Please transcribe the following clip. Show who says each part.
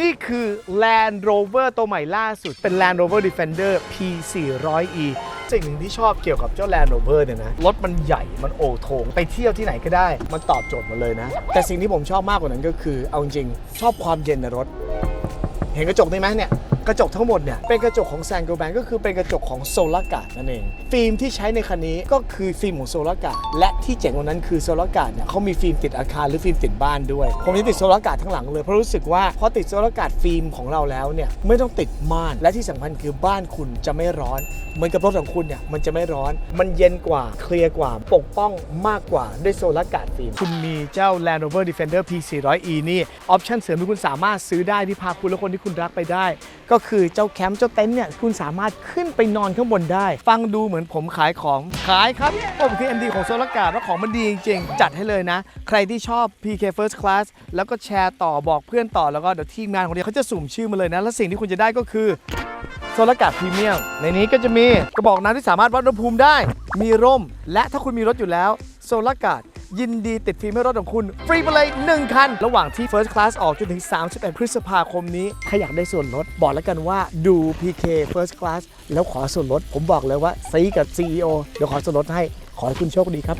Speaker 1: นี่คือ Land Rover ตัวใหม่ล่าสุด เป็น Land Rover Defender P400e สิ่งหนึ่งที่ชอบเกี่ยวกับเจ้า Land Rover เนี่ยนะ รถมันใหญ่ มันโอโถง ไปเที่ยวที่ไหนก็ได้ มันตอบโจทย์หมดเลยนะ แต่สิ่งที่ผมชอบมากกว่านั้นก็คือ เอาจริง ชอบความเย็นในรถ เห็นกระจกนี่ไหมเนี่ย กระจกทั้งหมดเนี่ยเป็นกระจกของแซงโกแบงก็คือเป็นกระจกของโซลากาดนั่นเอง ฟิล์มที่ใช้ในคันนี้ก็คือฟิล์มของโซลากาดและที่เจ๋งกว่านั้นคือโซลากาดเนี่ยเขามีฟิล์มติดอาคารหรือฟิล์มติดบ้านด้วย ผมจะติดโซลากาดทั้งหลังเลยเพราะรู้สึกว่าพอติดโซลากาดฟิล์มของเราแล้วเนี่ยไม่ต้องติดม่านและที่สำคัญคือบ้านคุณจะไม่ร้อน เหมือนกับรถของคุณเนี่ยมันจะไม่ร้อน มันเย็นกว่าเคลียร์กว่าปกป้องมากกว่าด้วยโซลากาดฟิล์มคุณมีเจ้า Land Rover Defender P400e นี่ออปชั่นเสริมที่คุณสามารถซื้อได้ที่พาคุณและคนที่คุณรักไปได้ก็็คือเจ้าแคมป์เจ้าเต็นท์เนี่ยคุณสามารถขึ้นไปนอนข้างบนได้ ฟังดูเหมือนผมขายของขายครับ ผมคือ MD ของโซลาการ์ดว่าของมันดีจริงๆ จัดให้เลยนะ ใครที่ชอบ PK First Class แล้วก็แชร์ต่อบอกเพื่อนต่อแล้วก็เดี๋ยวทีมงานของเราเขาจะสุ่มชื่อมาเลยนะ และสิ่งที่คุณจะได้ก็คือโซลากาดพรีเมียมในนี้ก็จะมีกระบอกน้ำที่สามารถวัดอุณหภูมิได้ มีร่ม และถ้าคุณมีรถอยู่แล้วโซลากาด ยินดีติดฟิล์มให้รถของคุณฟรีไปเลย1คัน ระหว่างที่ First Class ออกจนถึง 31 พฤษภาคมนี้ใครอยากได้ส่วนลด บอกแล้วกันว่าดู PK First Class แล้วขอส่วนลด ผมบอกเลยว่าซีกับ CEO เดี๋ยวขอส่วนลดให้ขอให้คุณโชคดีครับ